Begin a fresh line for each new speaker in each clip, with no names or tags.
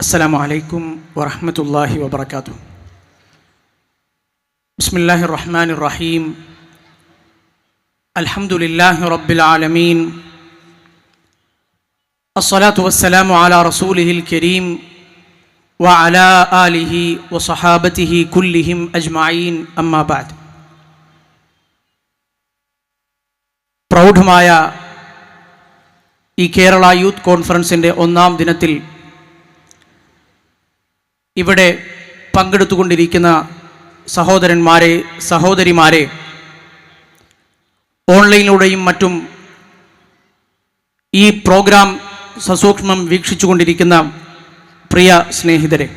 السلام عليكم ورحمة الله وبركاته بسم الله الرحمن الرحيم الحمد لله رب العالمين الصلاة والسلام على رسوله الكريم وعلى آله وصحابته كلهم أجمعين أما بعد പ്രൗഢമായ ഈ കേരള യൂത്ത് കോൺഫറൻസിൻ്റെ ഒന്നാം ദിനത്തിൽ ഇവിടെ പങ്കെടുത്തുകൊണ്ടിരിക്കുന്ന സഹോദരന്മാരെ സഹോദരിമാരെ ഓൺലൈനിലൂടെയും മറ്റും ഈ പ്രോഗ്രാം സസൂക്ഷ്മം വീക്ഷിച്ചുകൊണ്ടിരിക്കുന്ന പ്രിയ സ്നേഹിതരെ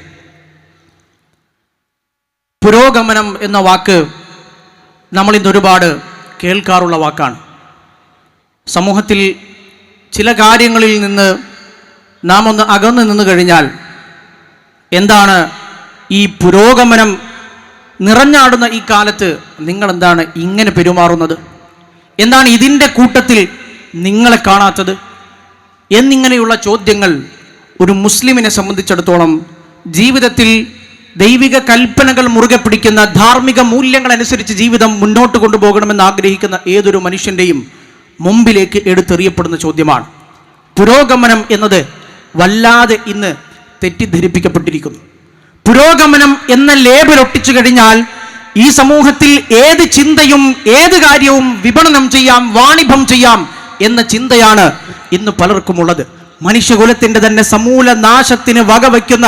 പുരോഗമനം എന്ന വാക്ക് നമ്മൾ ഇന്ന് ഒരുപാട് കേൾക്കാറുള്ള വാക്കാണ്. സമൂഹത്തിൽ ചില കാര്യങ്ങളിൽ നിന്ന് നാം ഒന്ന് അകന്നു നിന്ന് കഴിഞ്ഞാൽ എന്താണ് ഈ പുരോഗമനം നിറഞ്ഞാടുന്ന ഈ കാലത്ത് നിങ്ങൾ എന്താണ് ഇങ്ങനെ പെരുമാറുന്നത്? എന്താണ് ഇതിന്റെ കൂട്ടത്തിൽ നിങ്ങളെ കാണാത്തത്? എന്നിങ്ങനെയുള്ള ചോദ്യങ്ങൾ ഒരു മുസ്ലിമിനെ സംബന്ധിച്ചിടത്തോളം ജീവിതത്തിൽ ദൈവിക കൽപ്പനകൾ മുറുകെ പിടിക്കുന്ന ധാർമ്മിക മൂല്യങ്ങൾ അനുസരിച്ച് ജീവിതം മുന്നോട്ട് കൊണ്ടുപോകണമെന്ന് ആഗ്രഹിക്കുന്ന ഏതൊരു മനുഷ്യന്റെയും മുമ്പിലേക്ക് എടുത്തെറിയപ്പെടുന്ന ചോദ്യമാണ്. പുരോഗമനം എന്നത് വല്ലാതെ ഇന്ന് തെറ്റിദ്ധരിപ്പിക്കപ്പെട്ടിരിക്കുന്നു. പുരോഗമനം എന്ന ലേബൽ ഒട്ടിച്ചു കഴിഞ്ഞാൽ ഈ സമൂഹത്തിൽ ഏത് ചിന്തയും ഏത് കാര്യവും വിപണനം ചെയ്യാം വാണിഭം ചെയ്യാം എന്ന ചിന്തയാണ് ഇന്ന് പലർക്കുമുള്ളത്. മനുഷ്യകുലത്തിന്റെ തന്നെ സമൂല നാശത്തിന് വകവയ്ക്കുന്ന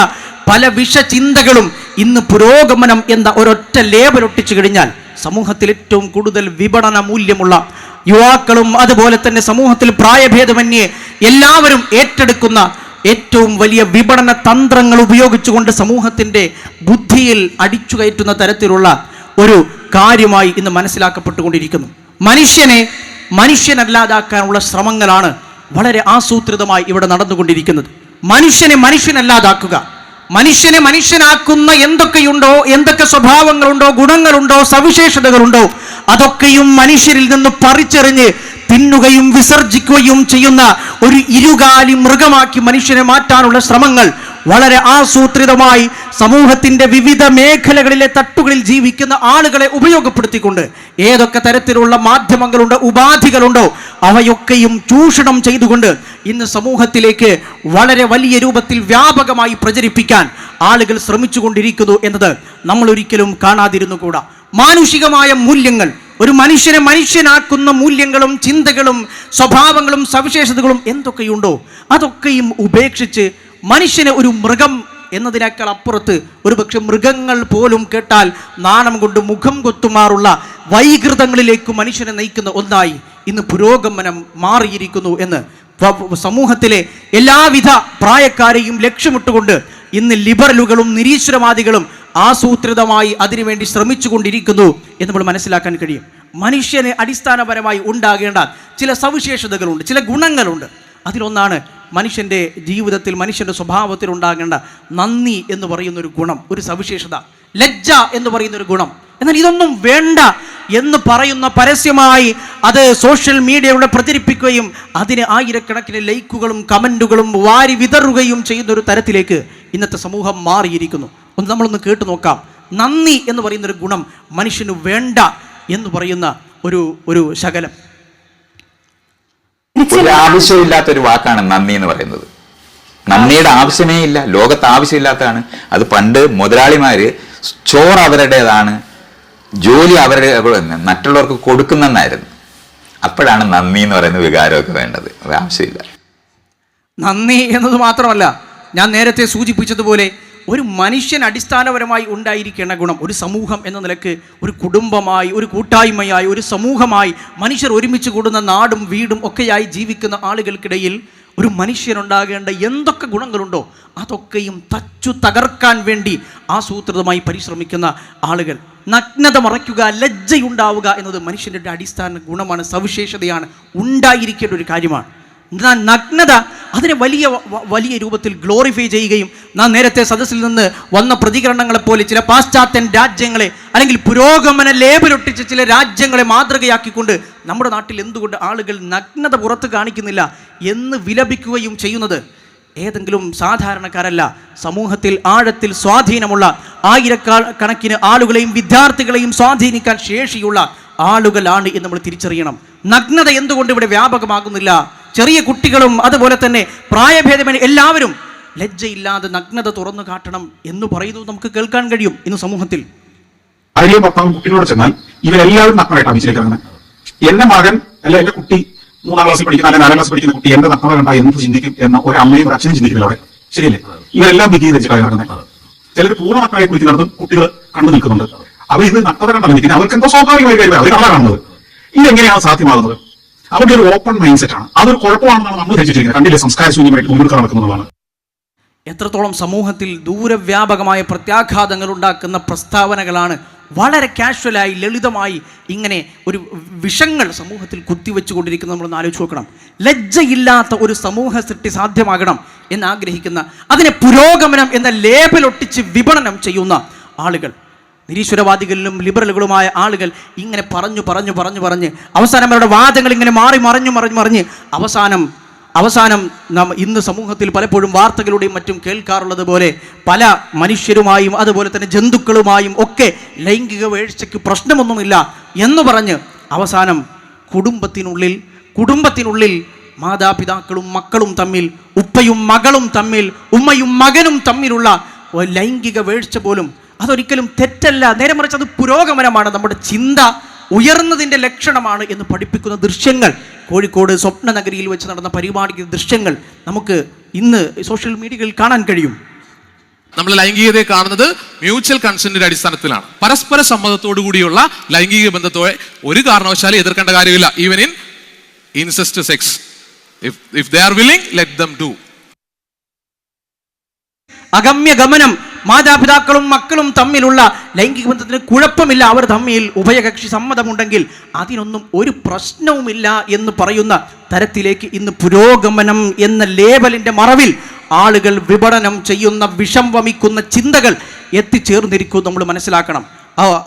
പല വിഷചിന്തകളും ഇന്ന് പുരോഗമനം എന്ന ഒരൊറ്റ ലേബൽ ഒട്ടിച്ചു കഴിഞ്ഞാൽ സമൂഹത്തിൽ ഏറ്റവും കൂടുതൽ വിപണന മൂല്യമുള്ള യുവാക്കളും അതുപോലെ തന്നെ സമൂഹത്തിൽ പ്രായഭേദമന്യേ എല്ലാവരും ഏറ്റെടുക്കുന്ന ഏറ്റവും വലിയ വിപണന തന്ത്രങ്ങൾ ഉപയോഗിച്ചുകൊണ്ട് സമൂഹത്തിന്റെ ബുദ്ധിയിൽ അടിച്ചു കയറ്റുന്ന തരത്തിലുള്ള ഒരു കാര്യമായി ഇന്ന് മനസ്സിലാക്കപ്പെട്ടുകൊണ്ടിരിക്കുന്നു. മനുഷ്യനെ മനുഷ്യനല്ലാതാക്കാനുള്ള ശ്രമങ്ങളാണ് വളരെ ആസൂത്രിതമായി ഇവിടെ നടന്നുകൊണ്ടിരിക്കുന്നത്. മനുഷ്യനെ മനുഷ്യനല്ലാതാക്കുക. മനുഷ്യനെ മനുഷ്യനാക്കുന്ന എന്തൊക്കെയുണ്ടോ എന്തൊക്കെ സ്വഭാവങ്ങളുണ്ടോ ഗുണങ്ങളുണ്ടോ സവിശേഷതകളുണ്ടോ അതൊക്കെയും മനുഷ്യരിൽ നിന്ന് പറിച്ചെറിഞ്ഞ് തിന്നുകയും വിസർജിക്കുകയും ചെയ്യുന്ന ഒരു ഇരുകാലി മൃഗമാക്കി മനുഷ്യനെ മാറ്റാനുള്ള ശ്രമങ്ങൾ വളരെ ആസൂത്രിതമായി സമൂഹത്തിന്റെ വിവിധ മേഖലകളിലെ തട്ടുകളിൽ ജീവിക്കുന്ന ആളുകളെ ഉപയോഗപ്പെടുത്തിക്കൊണ്ട് ഏതൊക്കെ തരത്തിലുള്ള മാധ്യമങ്ങളുണ്ട് ഉപാധികളുണ്ടോ അവയൊക്കെയും ചൂഷണം ചെയ്തുകൊണ്ട് ഇന്ന് സമൂഹത്തിലേക്ക് വളരെ വലിയ രൂപത്തിൽ വ്യാപകമായി പ്രചരിപ്പിക്കാൻ ആളുകൾ ശ്രമിച്ചുകൊണ്ടിരിക്കുന്നു എന്നത് നമ്മൾ ഒരിക്കലും കാണാതിരുന്നു കൂടാ മാനുഷികമായ മൂല്യങ്ങൾ ഒരു മനുഷ്യനെ മനുഷ്യനാക്കുന്ന മൂല്യങ്ങളും ചിന്തകളും സ്വഭാവങ്ങളും സവിശേഷതകളും എന്തൊക്കെയുണ്ടോ അതൊക്കെയും ഉപേക്ഷിച്ച് മനുഷ്യനെ ഒരു മൃഗം എന്നതിനേക്കാൾ അപ്പുറത്ത് ഒരുപക്ഷെ മൃഗങ്ങൾ പോലും കേട്ടാൽ നാണം കൊണ്ട് മുഖം കൊത്തുമാറുള്ള വൈകൃതങ്ങളിലേക്ക് മനുഷ്യനെ നയിക്കുന്ന ഒന്നായി ഇന്ന് പുരോഗമനം മാറിയിരിക്കുന്നു എന്ന് സമൂഹത്തിലെ എല്ലാവിധ പ്രായക്കാരെയും ലക്ഷ്യമിട്ടുകൊണ്ട് ഇന്ന് ലിബറലുകളും നിരീശ്വരവാദികളും ആസൂത്രിതമായി അതിനുവേണ്ടി ശ്രമിച്ചു കൊണ്ടിരിക്കുന്നു എന്ന് നമ്മൾ മനസ്സിലാക്കാൻ കഴിയും. മനുഷ്യന് അടിസ്ഥാനപരമായി ഉണ്ടാകേണ്ട ചില സവിശേഷതകളുണ്ട് ചില ഗുണങ്ങളുണ്ട്. അതിലൊന്നാണ് മനുഷ്യന്റെ ജീവിതത്തിൽ മനുഷ്യന്റെ സ്വഭാവത്തിൽ ഉണ്ടാകേണ്ട നന്ദി എന്ന് പറയുന്ന ഒരു ഗുണം ഒരു സവിശേഷത ലജ്ജ എന്ന് പറയുന്ന ഒരു ഗുണം. എന്നാൽ ഇതൊന്നും വേണ്ട എന്ന് പറയുന്ന പരസ്യമായി അത് സോഷ്യൽ മീഡിയയിലൂടെ പ്രചരിപ്പിക്കുകയും അതിന് ആയിരക്കണക്കിന് ലൈക്കുകളും കമന്റുകളും വാരി വിതറുകയും ചെയ്യുന്ന ഒരു തരത്തിലേക്ക് ഇന്നത്തെ സമൂഹം മാറിയിരിക്കുന്നു. ഒന്ന് നമ്മളൊന്ന് കേട്ടു നോക്കാം. നന്ദി എന്ന് പറയുന്നൊരു ഗുണം മനുഷ്യന് വേണ്ട എന്ന് പറയുന്ന ഒരു ഒരു ശകലം.
ഒരു ആവശ്യമില്ലാത്ത ഒരു വാക്കാണ് നന്ദി എന്ന് പറയുന്നത്. നന്ദിയുടെ ആവശ്യമേ ഇല്ല. ലോകത്ത് ആവശ്യമില്ലാത്തതാണ്. അത് പണ്ട് മുതലാളിമാര് ചോറ് അവരുടേതാണ്. ജോലി അവരുടെ മറ്റുള്ളവർക്ക് കൊടുക്കുന്നെന്നായിരുന്നു. അപ്പോഴാണ് നന്ദി എന്ന് പറയുന്ന വികാരമൊക്കെ വേണ്ടത്. അത് ആവശ്യമില്ല.
നന്ദി എന്നത് മാത്രമല്ല ഞാൻ നേരത്തെ സൂചിപ്പിച്ചതുപോലെ ഒരു മനുഷ്യൻ അടിസ്ഥാനപരമായി ഉണ്ടായിരിക്കേണ്ട ഗുണം ഒരു സമൂഹം എന്ന നിലയ്ക്ക് ഒരു കുടുംബമായി ഒരു കൂട്ടായ്മയായി ഒരു സമൂഹമായി മനുഷ്യർ ഒരുമിച്ച് കൂടുന്ന നാടും വീടും ഒക്കെയായി ജീവിക്കുന്ന ആളുകൾക്കിടയിൽ ഒരു മനുഷ്യനുണ്ടാകേണ്ട എന്തൊക്കെ ഗുണങ്ങളുണ്ടോ അതൊക്കെയും തച്ചു തകർക്കാൻ വേണ്ടി ആസൂത്രിതമായി പരിശ്രമിക്കുന്ന ആളുകൾ. നഗ്നത മറയ്ക്കുക ലജ്ജയുണ്ടാവുക എന്നത് മനുഷ്യന്റെ അടിസ്ഥാന ഗുണമാണ് സവിശേഷതയാണ് ഉണ്ടായിരിക്കേണ്ട ഒരു കാര്യമാണ്. നഗ്നത? അതിനെ വലിയ വലിയ രൂപത്തിൽ ഗ്ലോറിഫൈ ചെയ്യുകയും നാം നേരത്തെ സദസ്സിൽ നിന്ന് വന്ന പ്രതികരണങ്ങളെ പോലെ ചില പാശ്ചാത്യൻ രാജ്യങ്ങളെ അല്ലെങ്കിൽ പുരോഗമന ലേബലൊട്ടിച്ച് ചില രാജ്യങ്ങളെ മാതൃകയാക്കിക്കൊണ്ട് നമ്മുടെ നാട്ടിൽ എന്തുകൊണ്ട് ആളുകൾ നഗ്നത പുറത്ത് കാണിക്കുന്നില്ല എന്ന് വിലപിക്കുകയും ചെയ്യുന്നത്? ഏതെങ്കിലും സാധാരണക്കാരല്ല സമൂഹത്തിൽ ആഴത്തിൽ സ്വാധീനമുള്ള ആയിരക്കാൾ കണക്കിന് ആളുകളെയും വിദ്യാർത്ഥികളെയും സ്വാധീനിക്കാൻ ശേഷിയുള്ള ആളുകളാണ് എന്ന് നമ്മൾ തിരിച്ചറിയണം. നഗ്നത എന്തുകൊണ്ട് ഇവിടെ വ്യാപകമാകുന്നില്ല? ചെറിയ കുട്ടികളും അതുപോലെ തന്നെ പ്രായഭേദമേന എല്ലാവരും ലജ്ജയില്ലാതെ നഗ്നത തുറന്നു കാട്ടണം എന്ന് പറയുന്നത് നമുക്ക് കേൾക്കാൻ കഴിയും ഇന്ന് സമൂഹത്തിൽ.
ഭാര്യയും ഭർത്താവും കുട്ടികളോട് ചെന്നാൽ ഇവരെല്ലാവരും നഗ്നമായിട്ടാണ് ഇറങ്ങുന്നത് എന്റെ മകൻ അല്ല എന്റെ കുട്ടി മൂന്നാം ക്ലാസ്സിൽ പഠിക്കുന്ന അല്ലെങ്കിൽ നാലാം ക്ലാസ് പഠിക്കുന്ന കുട്ടി എന്റെ നഗ്നത കണ്ടാ എന്ത് ചിന്തിക്കും എന്ന ഒരു അമ്മയും ഒരു അച്ഛനും ചിന്തിക്കില്ല അവിടെ. ശരിയല്ലേ? ഇവരെല്ലാം ബിഗി വെച്ചിട്ടാണ് ഇറങ്ങുന്നത് ചിലർ പൂർണ നഗ്നമായി കുളിക്കുന്നിടത്തും കുട്ടികൾ കണ്ടു നിൽക്കുന്നുണ്ട്. അവർ ഇത് നഗ്നത കണ്ടാണ് നിൽക്കുന്നത് അവർക്ക് എന്തോ സ്വാഭാവികമായി കാര്യം അവർ കാണാൻ കാണുന്നത് ഇതെങ്ങനെയാണ് സാധ്യമാകുന്നത്? അവരുടെ ഒരു ഓപ്പൺ മൈൻഡ് സെറ്റ് ആണ്. അതൊരു കുഴപ്പമാണെന്നാണ് നമ്മൾ ധരിച്ചിരിക്കുന്നത്. കണ്ടില്ലേ? സംസ്കാര ശൂന്യമായിട്ട് മുൻപിൽ നടക്കുന്നതാണ്
എത്രത്തോളം സമൂഹത്തിൽ ദൂരവ്യാപകമായ പ്രത്യാഘാതങ്ങൾ ഉണ്ടാക്കുന്ന പ്രസ്താവനകളാണ് വളരെ കാഷ്വലായി ലളിതമായി ഇങ്ങനെ ഒരു വിഷങ്ങൾ സമൂഹത്തിൽ കുത്തിവെച്ചുകൊണ്ടിരിക്കുന്നത് നമ്മളൊന്ന് ആലോചിച്ച് നോക്കണം. ലജ്ജയില്ലാത്ത ഒരു സമൂഹ സൃഷ്ടി സാധ്യമാകണം എന്ന് ആഗ്രഹിക്കുന്ന അതിനെ പുരോഗമനം എന്ന ലേബലൊട്ടിച്ച് വിപണനം ചെയ്യുന്ന ആളുകൾ നിരീശ്വരവാദികളിലും ലിബറലുകളുമായ ആളുകൾ ഇങ്ങനെ പറഞ്ഞു പറഞ്ഞു പറഞ്ഞു പറഞ്ഞ് അവസാനം അവരുടെ വാദങ്ങൾ ഇങ്ങനെ മാറി മറിഞ്ഞു മറിഞ്ഞു മറിഞ്ഞ് അവസാനം അവസാനം നാം ഇന്ന് സമൂഹത്തിൽ പലപ്പോഴും വാർത്തകളുടെയും മറ്റും കേൾക്കാറുള്ളത് പോലെ പല മനുഷ്യരുമായും അതുപോലെ തന്നെ ജന്തുക്കളുമായും ഒക്കെ ലൈംഗിക വീഴ്ചയ്ക്ക് പ്രശ്നമൊന്നുമില്ല എന്ന് പറഞ്ഞ് അവസാനം കുടുംബത്തിനുള്ളിൽ കുടുംബത്തിനുള്ളിൽ മാതാപിതാക്കളും മക്കളും തമ്മിൽ ഉപ്പയും മകളും തമ്മിൽ ഉമ്മയും മകനും തമ്മിലുള്ള ലൈംഗിക വീഴ്ച പോലും അതൊരിക്കലും തെറ്റല്ല. നേരെ മറിച്ച് അത് പുരോഗമനമാണ്. നമ്മുടെ ചിന്ത ഉയർന്നതിന്റെ ലക്ഷണമാണ് എന്ന് പഠിപ്പിക്കുന്ന ദൃശ്യങ്ങൾ. കോഴിക്കോട് സ്വപ്നനഗരിയിൽ വെച്ച് നടന്ന പരിപാടിക്ക് ദൃശ്യങ്ങൾ നമുക്ക് ഇന്ന് സോഷ്യൽ മീഡിയയിൽ കാണാൻ കഴിയും.
നമ്മൾ ലൈംഗികതയെ കാണുന്നത് മ്യൂച്വൽ കൺസെന്റിന്റെ അടിസ്ഥാനത്തിലാണ്. പരസ്പര സമ്മതത്തോടു കൂടിയുള്ള ലൈംഗിക ബന്ധത്തോടെ ഒരു കാരണവശാലും എതിർക്കേണ്ട കാര്യമില്ല. Even in incest sex if if they are willing let them do
അഗമ്യ ഗമനം. മാതാപിതാക്കളും മക്കളും തമ്മിലുള്ള ലൈംഗിക ബന്ധത്തിന് കുഴപ്പമില്ല. അവർ തമ്മിൽ ഉഭയകക്ഷി സമ്മതമുണ്ടെങ്കിൽ അതിനൊന്നും ഒരു പ്രശ്നവുമില്ല എന്ന് പറയുന്ന തരത്തിലേക്ക് ഇന്ന് പുരോഗമനം എന്ന ലേബലിന്റെ മറവിൽ ആളുകൾ വിപണനം ചെയ്യുന്ന വിഷം വമിക്കുന്ന ചിന്തകൾ എത്തിച്ചേർന്നിരിക്കും നമ്മൾ മനസ്സിലാക്കണം.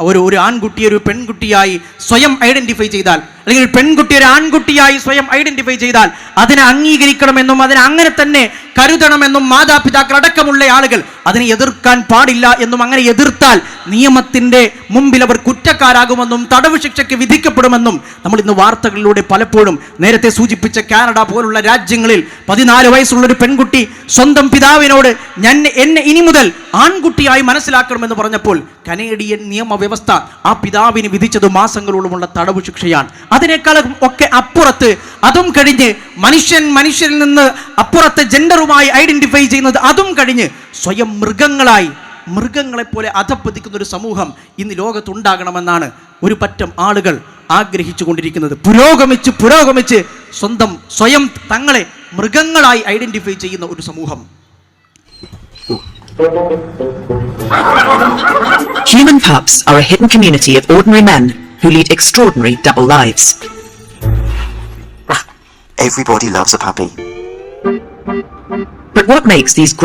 ഒരു ഒരു ആൺകുട്ടി ഒരു പെൺകുട്ടിയായി സ്വയം ഐഡന്റിഫൈ ചെയ്താൽ അല്ലെങ്കിൽ പെൺകുട്ടി ഒരു ആൺകുട്ടിയായി സ്വയം ഐഡന്റിഫൈ ചെയ്താൽ അതിനെ അംഗീകരിക്കണമെന്നും അതിനെ അങ്ങനെ തന്നെ കരുതണമെന്നും മാതാപിതാക്കൾ അടക്കമുള്ള ആളുകൾ അതിനെ എതിർക്കാൻ പാടില്ല എന്നും അങ്ങനെ എതിർത്താൽ നിയമത്തിന്റെ മുമ്പിൽ അവർ കുറ്റക്കാരാകുമെന്നും തടവ് ശിക്ഷയ്ക്ക് വിധിക്കപ്പെടുമെന്നും നമ്മൾ ഇന്ന് വാർത്തകളിലൂടെ പലപ്പോഴും നേരത്തെ സൂചിപ്പിച്ച കാനഡ പോലുള്ള രാജ്യങ്ങളിൽ പതിനാല് വയസ്സുള്ള ഒരു പെൺകുട്ടി സ്വന്തം പിതാവിനോട് ഞാൻ എന്നെ ഇനി മുതൽ ആൺകുട്ടിയായി മനസ്സിലാക്കണമെന്ന് പറഞ്ഞപ്പോൾ കനേഡിയൻ നിയമവ്യവസ്ഥ ആ പിതാവിന് വിധിച്ചത് മാസങ്ങളോളമുള്ള തടവ് ശിക്ഷയാണ്. അതിനേക്കാളും ഒക്കെ അപ്പുറത്ത് അതും കഴിഞ്ഞ് മനുഷ്യൻ മനുഷ്യരിൽ നിന്ന് അപ്പുറത്തെ ജെൻഡറുമായി ഐഡന്റിഫൈ ചെയ്യുന്നത് അതും കഴിഞ്ഞ് സ്വയം മൃഗങ്ങളായി മൃഗങ്ങളെപ്പോലെ അധപ്പതിക്കുന്ന ഒരു സമൂഹം ഇന്ന് ലോകത്തുണ്ടാകണമെന്നാണ് ഒരു പറ്റം ആളുകൾ ആഗ്രഹിച്ചു കൊണ്ടിരിക്കുന്നത് പുരോഗമിച്ച് പുരോഗമിച്ച് സ്വന്തം സ്വയം തങ്ങളെ മൃഗങ്ങളായി ഐഡന്റിഫൈ ചെയ്യുന്ന ഒരു സമൂഹം.
Human pups are a hidden community of ordinary men. Who lead extraordinary double lives.
Everybody loves a puppy.
But what makes these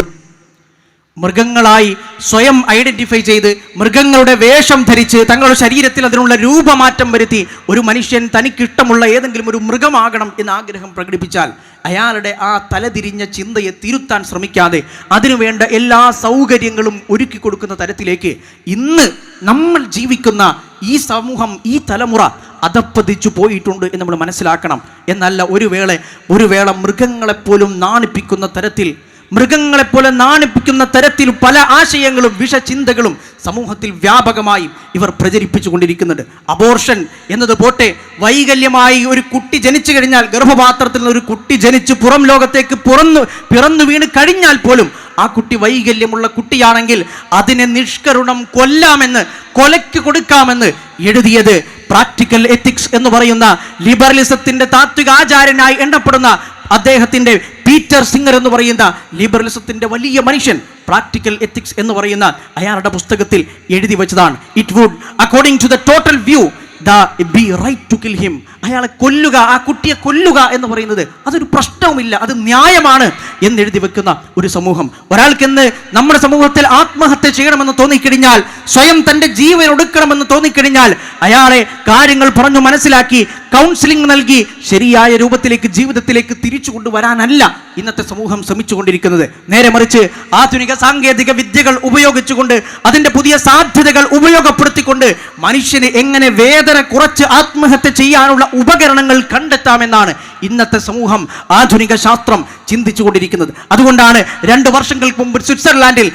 മൃഗങ്ങളായി സ്വയം ഐഡന്റിഫൈ ചെയ്ത് മൃഗങ്ങളുടെ വേഷം ധരിച്ച് തങ്ങളുടെ ശരീരത്തിൽ അതിനുള്ള രൂപമാറ്റം വരുത്തി ഒരു മനുഷ്യൻ തനിക്കിഷ്ടമുള്ള ഏതെങ്കിലും ഒരു മൃഗമാകണം എന്ന് ആഗ്രഹം പ്രകടിപ്പിച്ചാൽ അയാളുടെ ആ തലതിരിഞ്ഞ ചിന്തയെ തിരുത്താൻ ശ്രമിക്കാതെ അതിനുവേണ്ട എല്ലാ സൗകര്യങ്ങളും ഒരുക്കി കൊടുക്കുന്ന തരത്തിലേക്ക് ഇന്ന് നമ്മൾ ജീവിക്കുന്ന ഈ സമൂഹം ഈ തലമുറ അതപ്പതിച്ചു പോയിട്ടുണ്ട് എന്ന് നമ്മൾ മനസ്സിലാക്കണം. എന്നല്ല ഒരു വേള ഒരു വേള മൃഗങ്ങളെപ്പോലും നാണിപ്പിക്കുന്ന തരത്തിൽ മൃഗങ്ങളെപ്പോലെ നാണിപ്പിക്കുന്ന തരത്തിൽ പല ആശയങ്ങളും വിഷചിന്തകളും സമൂഹത്തിൽ വ്യാപകമായി ഇവർ പ്രചരിപ്പിച്ചു കൊണ്ടിരിക്കുന്നുണ്ട് അബോർഷൻ എന്നത് പോട്ടെ വൈകല്യമായി ഒരു കുട്ടി ജനിച്ചു കഴിഞ്ഞാൽ ഗർഭപാത്രത്തിൽ നിന്ന് ഒരു കുട്ടി ജനിച്ച് പുറം ലോകത്തേക്ക് പുറന്നു പിറന്നു വീണ് കഴിഞ്ഞാൽ പോലും ആ കുട്ടി വൈകല്യമുള്ള കുട്ടിയാണെങ്കിൽ അതിനെ നിഷ്കരുണം കൊല്ലാമെന്ന് കൊലയ്ക്ക് കൊടുക്കാമെന്ന് എഴുതിയത് പ്രാക്ടിക്കൽ എത്തിക്സ് എന്ന് പറയുന്ന ലിബറലിസത്തിന്റെ താത്വിക ആചാര്യനായി എണ്ണപ്പെടുന്ന അദ്ദേഹത്തിന്റെ പീറ്റർ സിംഗർ എന്ന് പറയുന്ന ലിബറലിസത്തിന്റെ വലിയ മനുഷ്യൻ പ്രാക്ടിക്കൽ എത്തിക്സ് എന്ന് പറയുന്ന അയാളുടെ പുസ്തകത്തിൽ എഴുതി വെച്ചതാണ്. It would according to the total view the be right to kill him അയാളെ കൊല്ലുക ആ കുട്ടിയെ കൊല്ലുക എന്ന് പറയുന്നത് അതൊരു പ്രശ്നവുമില്ല അത് ന്യായമാണ് എന്ന് എഴുതി വെക്കുന്ന ഒരു സമൂഹം. ഒരാൾക്കെന്ന് നമ്മുടെ സമൂഹത്തിൽ ആത്മഹത്യ ചെയ്യണമെന്ന് തോന്നിക്കഴിഞ്ഞാൽ സ്വയം തന്റെ ജീവൻ ഒടുക്കണമെന്ന് തോന്നിക്കഴിഞ്ഞാൽ അയാളെ കാര്യങ്ങൾ പറഞ്ഞു മനസ്സിലാക്കി കൗൺസിലിംഗ് നൽകി ശരിയായ രൂപത്തിലേക്ക് ജീവിതത്തിലേക്ക് തിരിച്ചു കൊണ്ടുവരാനല്ല ഇന്നത്തെ സമൂഹം ശ്രമിച്ചുകൊണ്ടിരിക്കുന്നത്. നേരെ മറിച്ച് ആധുനിക സാങ്കേതിക വിദ്യകൾ ഉപയോഗിച്ചുകൊണ്ട് അതിന്റെ പുതിയ സാധ്യതകൾ ഉപയോഗപ്പെടുത്തിക്കൊണ്ട് മനുഷ്യന് എങ്ങനെ വേദന കുറച്ച് ആത്മഹത്യ ചെയ്യാനുള്ള ഉപകരണങ്ങൾ കണ്ടെത്താമെന്നാണ് ഇന്നത്തെ സമൂഹം ആധുനിക ശാസ്ത്രം ചിന്തിച്ചുകൊണ്ടിരിക്കുന്നത്. അതുകൊണ്ടാണ് രണ്ട് വർഷങ്ങൾക്ക് മുമ്പ് സ്വിറ്റ്സർലാൻഡിൽ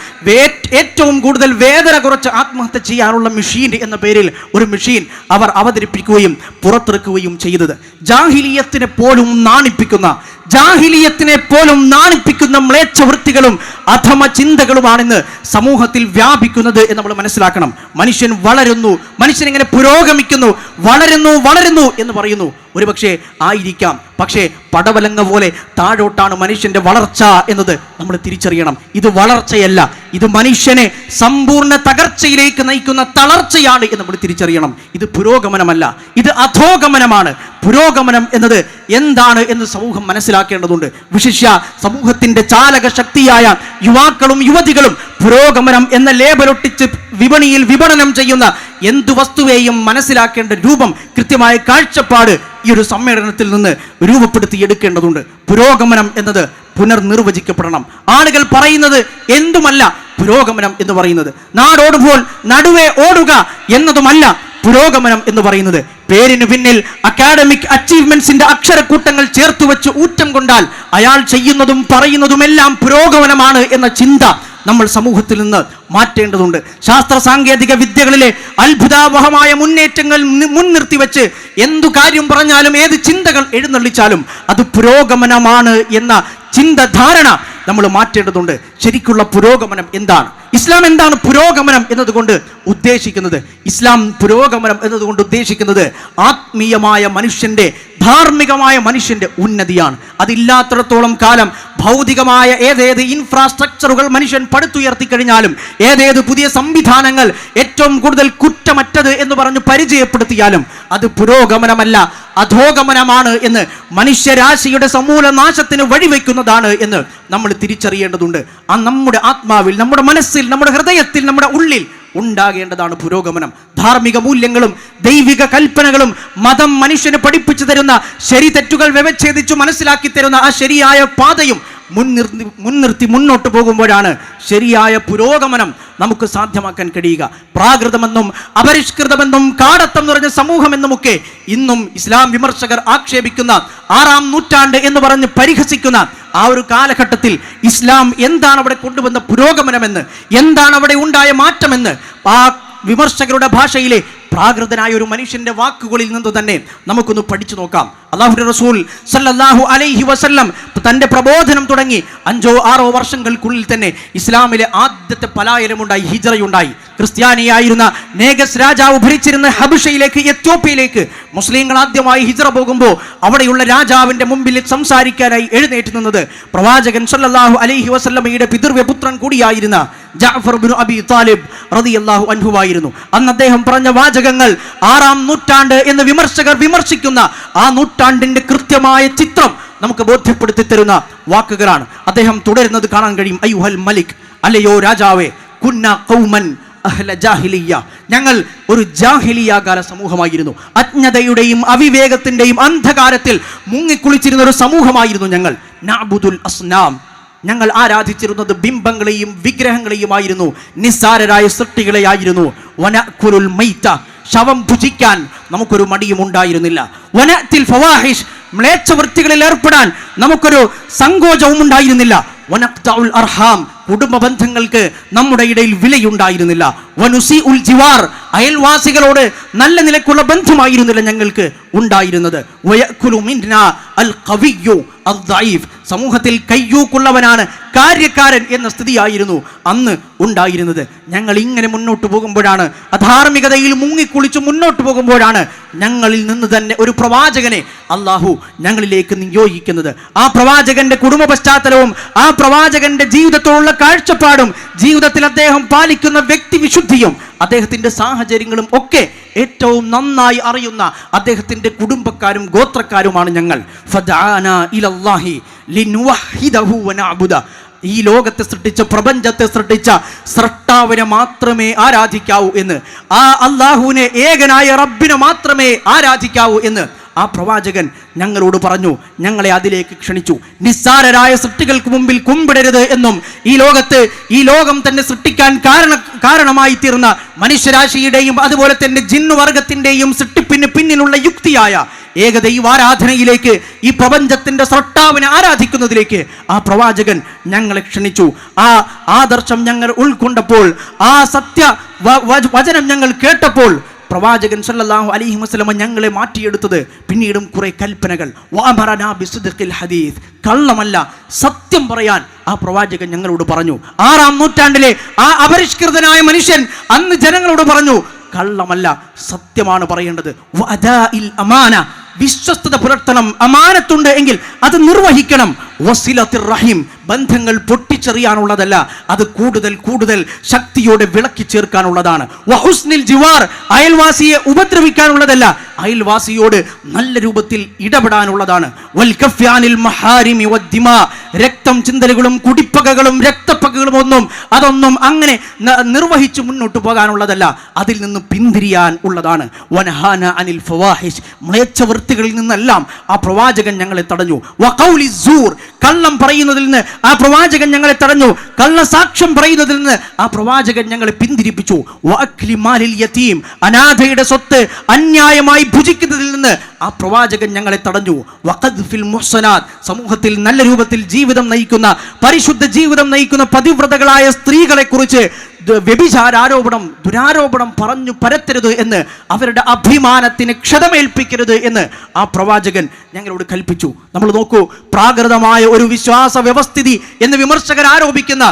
ഏറ്റവും കൂടുതൽ വേദന കുറച്ച് ആത്മഹത്യ ചെയ്യാനുള്ള മെഷീൻ എന്ന പേരിൽ ഒരു മെഷീൻ അവർ അവതരിപ്പിക്കുകയും പുറത്തിറക്കുകയും ചെയ്തത്. ജാഹിലീയത്തിനെ പോലും നാണിപ്പിക്കുന്ന ജാഹിലീയത്തിനെ പോലും നാണിപ്പിക്കുന്ന മ്ലേച്ഛ വൃത്തികളും അധമ ചിന്തകളുമാണിന്ന് സമൂഹത്തിൽ വ്യാപിക്കുന്നത് എന്ന് നമ്മൾ മനസ്സിലാക്കണം. മനുഷ്യൻ വളരുന്നു മനുഷ്യൻ ഇങ്ങനെ പുരോഗമിക്കുന്നു വളരുന്നു വളരുന്നു എന്ന് പറയുന്നു. ഒരുപക്ഷെ ആയിരിക്കാം. പക്ഷേ പടവലങ്ങ പോലെ താഴോട്ടാണ് മനുഷ്യന്റെ വളർച്ച എന്നത് നമ്മൾ തിരിച്ചറിയണം. ഇത് വളർച്ചയല്ല. ഇത് മനുഷ്യനെ സമ്പൂർണ തകർച്ചയിലേക്ക് നയിക്കുന്ന തളർച്ചയാണ് എന്ന് നമ്മൾ തിരിച്ചറിയണം. ഇത് പുരോഗമനമല്ല. ഇത് അധോഗമനമാണ്. പുരോഗമനം എന്നത് എന്താണ് എന്ന് സമൂഹം മനസ്സിലാക്കേണ്ടതുണ്ട്. വിശിഷ്യ സമൂഹത്തിന്റെ ചാലക ശക്തിയായ യുവാക്കളും യുവതികളും പുരോഗമനം എന്ന ലേബലൊട്ടിച്ച് വിപണിയിൽ വിപണനം ചെയ്യുന്ന എന്തു വസ്തുവേയും മനസ്സിലാക്കേണ്ട രൂപം കൃത്യമായ കാഴ്ചപ്പാട് ഈ ഒരു സമ്മേളനത്തിൽ നിന്ന് രൂപപ്പെടുത്തി എടുക്കേണ്ടതുണ്ട്. പുരോഗമനം എന്നത് പുനർനിർവചിക്കപ്പെടണം. ആളുകൾ പറയുന്നത് എന്തുമല്ല പുരോഗമനം എന്ന് പറയുന്നത്. നാടോടുമ്പോൾ നടുവേ ഓടുക എന്നതുമല്ല പുരോഗമനം എന്ന് പറയുന്നത്. പേരിന് പിന്നിൽ അക്കാഡമിക് അച്ചീവ്മെന്റ്സിന്റെ അക്ഷരക്കൂട്ടങ്ങൾ ചേർത്ത് വെച്ച് ഊറ്റം കൊണ്ടാൽ അയാൾ ചെയ്യുന്നതും പറയുന്നതുമെല്ലാം പുരോഗമനമാണ് എന്ന ചിന്ത നമ്മൾ സമൂഹത്തിൽ നിന്ന് മാറ്റേണ്ടതുണ്ട്. ശാസ്ത്ര സാങ്കേതിക വിദ്യകളിലെ അത്ഭുതാവഹമായ മുന്നേറ്റങ്ങൾ മുൻനിർത്തി വെച്ച് എന്തു കാര്യം പറഞ്ഞാലും ഏത് ചിന്തകൾ എഴുന്നള്ളിച്ചാലും അത് പുരോഗമനമാണ് എന്ന ചിന്തധാരണ നമ്മൾ മാറ്റേണ്ടതുണ്ട്. ശരിക്കുള്ള പുരോഗമനം എന്താണ്? ഇസ്ലാം എന്താണ് പുരോഗമനം എന്നതുകൊണ്ട് ഉദ്ദേശിക്കുന്നത്? ഇസ്ലാം പുരോഗമനം എന്നതുകൊണ്ട് ഉദ്ദേശിക്കുന്നത് ആത്മീയമായ മനുഷ്യന്റെ ധാർമ്മികമായ മനുഷ്യന്റെ ഉന്നതിയാണ്. അതില്ലാത്തിടത്തോളം കാലം ഭൗതികമായ ഏതേത് ഇൻഫ്രാസ്ട്രക്ചറുകൾ മനുഷ്യൻ പടുത്തുയർത്തി കഴിഞ്ഞാലും ഏതേത് പുതിയ സംവിധാനങ്ങൾ ഏറ്റവും കൂടുതൽ കുറ്റമറ്റത് എന്ന് പറഞ്ഞ് പരിചയപ്പെടുത്തിയാലും അത് പുരോഗമനമല്ല അധോഗമനമാണ് എന്ന് മനുഷ്യരാശിയുടെ സമൂല നാശത്തിന് വഴിവെക്കുന്നതാണ് എന്ന് നമ്മൾ തിരിച്ചറിയേണ്ടതുണ്ട്. ആ നമ്മുടെ ആത്മാവിൽ നമ്മുടെ മനസ്സിൽ നമ്മുടെ ഹൃദയത്തിൽ നമ്മുടെ ഉള്ളിൽ ഉണ്ടാകേണ്ടതാണ് പുരോഗമനം. ധാർമ്മിക മൂല്യങ്ങളും ദൈവിക കൽപ്പനകളും മതം മനുഷ്യന് പഠിപ്പിച്ചു തരുന്ന ശരി തെറ്റുകൾ വ്യവച്ഛേദിച്ചു മനസ്സിലാക്കി തരുന്ന ആ ശരിയായ പാതയും മുൻനിർത്തി മുൻനിർത്തി മുന്നോട്ട് പോകുമ്പോഴാണ് ശരിയായ പുരോഗമനം നമുക്ക് സാധ്യമാക്കാൻ കഴിയുക. പ്രാകൃതമെന്നും അപരിഷ്കൃതമെന്നും കാടത്തം നിറഞ്ഞ സമൂഹമെന്നുമൊക്കെ ഇന്നും ഇസ്ലാം വിമർശകർ ആക്ഷേപിക്കുന്ന ആറാം നൂറ്റാണ്ട് എന്ന് പറഞ്ഞ് പരിഹസിക്കുന്ന ആ ഒരു കാലഘട്ടത്തിൽ ഇസ്ലാം എന്താണ് അവിടെ കൊണ്ടുവന്ന പുരോഗമനമെന്ന് എന്താണ് അവിടെ ഉണ്ടായ മാറ്റമെന്ന് ആ വിമർശകരുടെ ഭാഷയിലെ പ്രാകൃതനായ ഒരു മനുഷ്യന്റെ വാക്കുകളിൽ നിന്ന് തന്നെ നമുക്കൊന്ന് പഠിച്ചു നോക്കാം. അള്ളാഹു റസൂൽ സല്ലല്ലാഹു അലൈഹി വസല്ലം തന്റെ പ്രബോധനം തുടങ്ങി. അഞ്ചോ ആറോ വർഷങ്ങൾക്കുള്ളിൽ തന്നെ ഇസ്ലാമിലെ ആദ്യത്തെ പലായനമുണ്ടായി ഹിജറയുണ്ടായി. ക്രിസ്ത്യാനിയായിരുന്ന നേഗസ് രാജാവ് ഭരിച്ചിരുന്ന ഹബുഷയിലേക്ക് എത്യോപ്യയിലേക്ക് മുസ്ലിങ്ങൾ ആദ്യമായി ഹിജറ പോകുമ്പോൾ അവിടെയുള്ള രാജാവിന്റെ മുമ്പിൽ സംസാരിക്കാനായി എഴുന്നേറ്റ് നിന്നത് പ്രവാചകൻ സല്ലാഹു അലൈഹി വസല്ലമയുടെ പിതൃവ്യപുത്രൻ കൂടിയായിരുന്ന ജാഫർ ബിൻ അബി താലിബ് റളിയല്ലാഹു അൻഹുവായിരുന്നു. അന്ന് അദ്ദേഹം പറഞ്ഞ വാചകങ്ങൾ ആറാം നൂറ്റാണ്ട് എന്ന് വിമർശകർ വിമർശിക്കുന്ന ആ നൂറ്റാണ്ടിന്റെ കൃത്യമായ ചിത്രം നമുക്ക് ബോധ്യപ്പെടുത്തി തരുന്ന വാക്കുകളാണ്. അദ്ദേഹം തുടരുന്നത് കാണാൻ കഴിയും. അയ്യുഹൽ മലിക് അല്ലയോ രാജാവേ കുന്ന കൗമൻ അഹ്ല ഞങ്ങൾ ഒരു ജാഹിലിയ കാല സമൂഹമായിരുന്നു. അജ്ഞതയുടെയും അവിവേകത്തിന്റെയും അന്ധകാരത്തിൽ മുങ്ങിക്കുളിച്ചിരുന്ന ഒരു സമൂഹമായിരുന്നു ഞങ്ങൾ. നാബുദുൽ അസ്നാം. ഞങ്ങൾ ആരാധിച്ചിരുന്നത് ബിംബങ്ങളെയും വിഗ്രഹങ്ങളെയുമായിരുന്നു. നിസ്സാരരായ സൃഷ്ടികളെയായിരുന്നു. വനക്കുരുൽ മൈത്ത ശവം ഭുജിക്കാൻ നമുക്കൊരു മടിയും ഉണ്ടായിരുന്നില്ല. വനത്തിൽ ഫവാഹിഷ് മ്ലേച്ഛവൃത്തികളിൽ ഏർപ്പെടാൻ നമുക്കൊരു സങ്കോചവും ഉണ്ടായിരുന്നില്ല. വനഖ്തഉൽ അർഹാം കുടുംബ ബന്ധങ്ങൾക്ക് നമ്മുടെ ഇടയിൽ വിലയുണ്ടായിരുന്നില്ല. വനുസി ഉൽ ജിവാർ അയൽവാസികളോട് നല്ല നിലക്കുള്ള ബന്ധമായിരുന്നില്ല ഞങ്ങൾക്ക് ഉണ്ടായിരുന്നത്. അൽ സമൂഹത്തിൽ കയ്യൂക്കുള്ളവനാണ് കാര്യക്കാരൻ എന്ന സ്ഥിതിയായിരുന്നു അന്ന് ഉണ്ടായിരുന്നത്. ഞങ്ങൾ ഇങ്ങനെ മുന്നോട്ട് പോകുമ്പോഴാണ് അധാർമികതയിൽ മുങ്ങിക്കുളിച്ച് മുന്നോട്ട് പോകുമ്പോഴാണ് ഞങ്ങളിൽ നിന്ന് തന്നെ ഒരു പ്രവാചകനെ അള്ളാഹു ഞങ്ങളിലേക്ക് നിയോഗിക്കുന്നത്. ആ പ്രവാചകന്റെ കുടുംബ പശ്ചാത്തലവും ആ പ്രവാചകന്റെ ജീവിതത്തോടുള്ള കാഴ്ചപ്പാടും ജീവിതത്തിൽ അദ്ദേഹം പാലിക്കുന്ന വ്യക്തിവിശുദ്ധിയും അദ്ദേഹത്തിന്റെ സാഹചര്യങ്ങളും ഒക്കെ ഏറ്റവും നന്നായി അറിയുന്ന അദ്ദേഹത്തിന്റെ കുടുംബക്കാരും ഗോത്രക്കാരുമാണ് ഞങ്ങൾ. ഈ ലോകത്തെ സൃഷ്ടിച്ച പ്രപഞ്ചത്തെ സൃഷ്ടിച്ച സൃഷ്ടാവിനെ മാത്രമേ ആരാധിക്കാവൂ എന്ന്. ആ അള്ളാഹുവിനെ ഏകനായ റബ്ബിനെ മാത്രമേ ആരാധിക്കാവൂ എന്ന്. ആ പ്രവാചകൻ ഞങ്ങളോട് പറഞ്ഞു ഞങ്ങളെ അതിലേക്ക് ക്ഷണിച്ചു. നിസ്സാരരായ സൃഷ്ടികൾക്ക് മുമ്പിൽ കുമ്പിടരുത് എന്നും ഈ ലോകത്ത് ഈ ലോകം തന്നെ സൃഷ്ടിക്കാൻ കാരണ കാരണമായി തീർന്ന മനുഷ്യരാശിയുടെയും അതുപോലെ തന്നെ ജിന്നുവർഗത്തിന്റെയും സൃഷ്ടിപ്പിന് പിന്നിലുള്ള യുക്തിയായ ഏകദൈവാരാധനയിലേക്ക് ഈ പ്രപഞ്ചത്തിന്റെ സൃഷ്ടാവിനെ ആരാധിക്കുന്നതിലേക്ക് ആ പ്രവാചകൻ ഞങ്ങളെ ക്ഷണിച്ചു. ആ ആദർശം ഞങ്ങൾ ഉൾക്കൊണ്ടപ്പോൾ ആ സത്യ വചനം ഞങ്ങൾ കേട്ടപ്പോൾ പ്രവാചകൻ സല്ലാഹു അലഹി വസ്ലമ ഞങ്ങളെ മാറ്റിയെടുത്തത് പിന്നീടും കുറെ കൽപ്പനകൾ. ഹദീസ്. കള്ളമല്ല സത്യം പറയാൻ ആ പ്രവാചകൻ ഞങ്ങളോട് പറഞ്ഞു. ആറാം നൂറ്റാണ്ടിലെ ആ അപരിഷ്കൃതനായ മനുഷ്യൻ അന്ന് ജനങ്ങളോട് പറഞ്ഞു കള്ളമല്ല സത്യമാണ് പറയേണ്ടത്. അമാന. വിശ്വസ്തത പുലർത്തണം. അമാനത്തുണ്ട് എങ്കിൽ അത് നിർവഹിക്കണം. റഹീം. ബന്ധങ്ങൾ പൊട്ടിച്ചെറിയാനുള്ളതല്ല അത് കൂടുതൽ കൂടുതൽ ശക്തിയോടെ വിളക്കി ചേർക്കാനുള്ളതാണ്. വഹുസ്നിൽ ജിവാർ അയൽവാസിയെ ഉപദ്രവിക്കാനുള്ളതല്ല അയൽവാസിയോട് നല്ല രൂപത്തിൽ ഇടപെടാനുള്ളതാണ്. വൽ കഫ്യാനിൽ മഹാരിമി വദ്ദിമാ. രക്തം ചിന്തലുകളും കുടിപ്പകകളും രക്തപ്പകകളും ഒന്നും അതൊന്നും അങ്ങനെ നിർവഹിച്ചു മുന്നോട്ട് പോകാനുള്ളതല്ല അതിൽ നിന്ന് പിന്തിരിയാൻ ഉള്ളതാണ്. വനഹാന അനിൽ ഫവാഹിഷ് മ്ലേച്ഛവൃത്തികളിൽ നിന്നെല്ലാം ആ പ്രവാചകൻ ഞങ്ങളെ തടഞ്ഞു. വഖൗലി സൂർ കള്ളം പറയുന്നതിൽ നിന്ന് ആ പ്രവാചകൻ ഞങ്ങളെ തടഞ്ഞു. കള്ളസാക്ഷ്യം പറയുന്നതിൽ നിന്ന് ആ പ്രവാചകൻ ഞങ്ങളെ പിന്തിരിപ്പിച്ചു. യതീം അനാഥയുടെ സ്വത്ത് അന്യായമായി ഭുജിക്കുന്നതിൽ നിന്ന് ആ പ്രവാചകൻ ഞങ്ങളെ തടഞ്ഞു. വഖദ്ഫിൽ മുഹ്സനാത് സമൂഹത്തിൽ നല്ല രൂപത്തിൽ ജീവിതം നയിക്കുന്ന പരിശുദ്ധ ജീവിതം നയിക്കുന്ന പതിവ്രതകളായ സ്ത്രീകളെ കുറിച്ച് വ്യഭിചാരാരോപണം ദുരാരോപണം പറഞ്ഞു പരത്തരുത് എന്ന് അവരുടെ അഭിമാനത്തിന് ക്ഷതമേൽപ്പിക്കരുത് എന്ന് ആ പ്രവാചകൻ ഞങ്ങളോട് കൽപ്പിച്ചു. നമ്മൾ നോക്കൂ പ്രാകൃതമായ ഒരു വിശ്വാസ വ്യവസ്ഥിതി എന്ന് വിമർശകർ ആരോപിക്കുന്ന